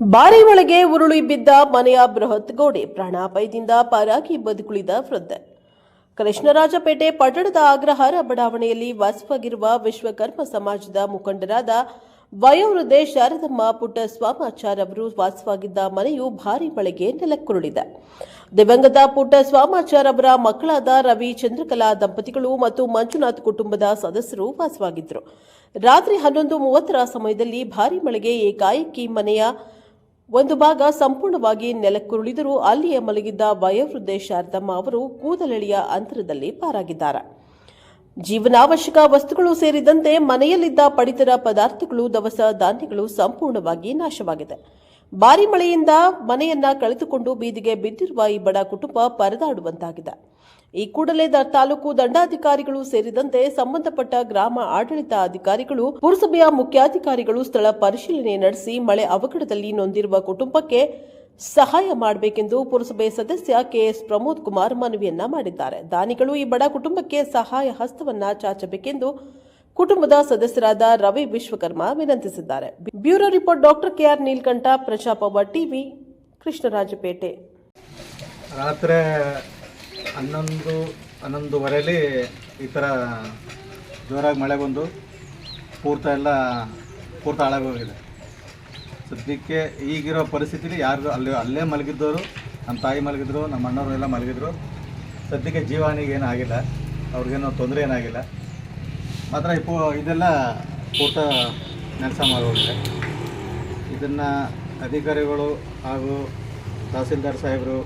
ಬಾರಿ ಒಳಗೆ ಉರುಳಿ ಬಿದ್ದ ಮನೆಯ ಬೃಹತ್ ಗೋಡೆ ಪ್ರಾಣಾಪಾಯದಿಂದ ಪಾರಾಗಿ ಬದುಕುಳಿದ ವೃದ್ಧ. ಕೃಷ್ಣರಾಜಪೇಟೆ ಪಟ್ಟಣದ ಅಗ್ರಹಾರ ಬಡಾವಣೆಯಲ್ಲಿ ವಾಸವಾಗಿರುವ ವಿಶ್ವಕರ್ಮ ಸಮಾಜದ ಮುಖಂಡರಾದ ವಯೋವೃದ್ಧೆ ಶಾರದಮ್ಮ ಪುಟ್ಟಸ್ವಾಮಾಚಾರ್ ಅವರು ವಾಸವಾಗಿದ್ದ ಮನೆಯು ಭಾರಿ ಮಳೆಗೆ ನೆಲಕ್ಕುರುಳಿದೆ. ದಿವಂಗತ ಪುಟ್ಟ ಸ್ವಾಮಾಚಾರ್ ಅವರ ಮಕ್ಕಳಾದ ರವಿ, ಚಂದ್ರಕಲಾ ದಂಪತಿಗಳು ಮತ್ತು ಮಂಜುನಾಥ್ ಕುಟುಂಬದ ಸದಸ್ಯರು ವಾಸವಾಗಿದ್ದರು. ರಾತ್ರಿ ಹನ್ನೊಂದು ಮೂವತ್ತರ ಸಮಯದಲ್ಲಿ ಭಾರಿ ಮಳೆಗೆ ಏಕಾಏಕಿ ಮನೆಯ ಒಂದು ಭಾಗ ಸಂಪೂರ್ಣವಾಗಿ ನೆಲಕ್ಕುರುಳಿದರೂ ಅಲ್ಲಿಯೇ ಮಲಗಿದ್ದ ವಯೋವೃದ್ಧೆ ಶಾರದಮ್ಮ ಅವರು ಕೂದಲೆಳೆಯ ಅಂತರದಲ್ಲಿ ಪಾರಾಗಿದ್ದಾರೆ. ಜೀವನಾವಶ್ಯಕ ವಸ್ತುಗಳು ಸೇರಿದಂತೆ ಮನೆಯಲ್ಲಿದ್ದ ಪಡಿತರ ಪದಾರ್ಥಗಳು, ದವಸ ಧಾನ್ಯಗಳು ಸಂಪೂರ್ಣವಾಗಿ ನಾಶವಾಗಿದೆ. ಭಾರಿ ಮಳೆಯಿಂದ ಮನೆಯನ್ನ ಕಳೆದುಕೊಂಡು ಬೀದಿಗೆ ಬಿದ್ದಿರುವ ಈ ಬಡ ಕುಟುಂಬ ಪರದಾಡುವಂತಾಗಿದೆ. ಈ ಕೂಡಲೇ ತಾಲೂಕು ದಂಡಾಧಿಕಾರಿಗಳು ಸೇರಿದಂತೆ ಸಂಬಂಧಪಟ್ಟ ಗ್ರಾಮ ಆಡಳಿತ ಅಧಿಕಾರಿಗಳು, ಪುರಸಭೆಯ ಮುಖ್ಯಾಧಿಕಾರಿಗಳು ಸ್ಥಳ ಪರಿಶೀಲನೆ ನಡೆಸಿ ಮಳೆ ಅವಘಡದಲ್ಲಿ ನೊಂದಿರುವ ಕುಟುಂಬಕ್ಕೆ ಸಹಾಯ ಮಾಡಬೇಕೆಂದು ಪುರಸಭೆ ಸದಸ್ಯ ಕೆಎಸ್ ಪ್ರಮೋದ್ ಕುಮಾರ್ ಮನವಿಯನ್ನ ಮಾಡಿದ್ದಾರೆ. ದಾನಿಗಳು ಈ ಬಡ ಕುಟುಂಬಕ್ಕೆ ಸಹಾಯ ಹಸ್ತವನ್ನ ಚಾಚಬೇಕೆಂದು ಕುಟುಂಬದ ಸದಸ್ಯರಾದ Ravi Vishwakarma ವಿನಂತಿಸಿದ್ದಾರೆ. Bureau report doctor KR Neelkanth ಪ್ರಜಾಪವ TV, Krishnarajpet. ರಾತ್ರಿ ಹನ್ನೊಂದು, ಹನ್ನೊಂದುವರೆಯಲ್ಲಿ ಈ ಥರ ಜೋರಾಗಿ ಮಳೆ ಬಂದು ಪೂರ್ತ ಎಲ್ಲ, ಪೂರ್ತ ಹಾಳಾಗೋಗಿದೆ. ಸದ್ಯಕ್ಕೆ ಈಗಿರೋ ಪರಿಸ್ಥಿತಿಲಿ ಯಾರು ಅಲ್ಲಿ, ಅಲ್ಲೇ ಮಲಗಿದ್ದವರು, ನಮ್ಮ ತಾಯಿ ಮಲಗಿದ್ರು, ನಮ್ಮ ಅಣ್ಣವರು ಎಲ್ಲ ಮಲಗಿದ್ರು. ಸದ್ಯಕ್ಕೆ ಜೀವಾನಿಗೆ ಏನೂ ಆಗಿಲ್ಲ ಅವ್ರಿಗೇನೋ ತೊಂದರೆ ಏನಾಗಿಲ್ಲ. ಮಾತ್ರ ಇಪ್ಪು ಇದೆಲ್ಲ ಪೂರ್ತ ನೆಲಸ ಮಾಡುವಂತೆ ಇದನ್ನು ಅಧಿಕಾರಿಗಳು ಹಾಗೂ ತಹಸೀಲ್ದಾರ್ ಸಾಹೇಬರು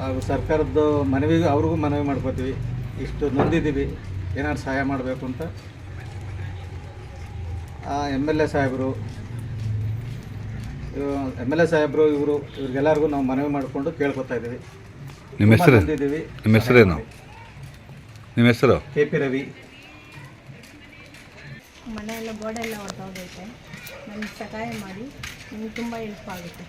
ಹಾಗೂ ಸರ್ಕಾರದ್ದು ಮನವಿಗೂ ಅವ್ರಿಗೂ ಮನವಿ ಮಾಡ್ಕೋತೀವಿ. ಇಷ್ಟು ನೊಂದಿದ್ದೀವಿ ಏನಾದ್ರು ಸಹಾಯ ಮಾಡಬೇಕು ಅಂತ. ಎಂ ಎಲ್ ಎ ಸಾಹೇಬರು ಎಂ ಎಲ್ ಎ ಸಾಹೇಬರು ಇವರು ಇವ್ರಿಗೆಲ್ಲರಿಗೂ ನಾವು ಮನವಿ ಮಾಡಿಕೊಂಡು ಕೇಳ್ಕೊತಾ ಇದ್ದೀವಿ. ನಿಮ್ಮ ಹೆಸರು? ನಿಮ್ಮ ಹೆಸರೇನು? ನಿಮ್ಮ ಹೆಸರು? K P Ravi. ಮನೆ ಎಲ್ಲ ಗೋಡೆ ಎಲ್ಲ ಹೊರಟೋಗೈತೆ ನನಗೆ ಸಹಾಯ ಮಾಡಿ. ನಿಮ್ಗೆ ತುಂಬ ಹೆಲ್ಪ್ ಆಗುತ್ತೆ.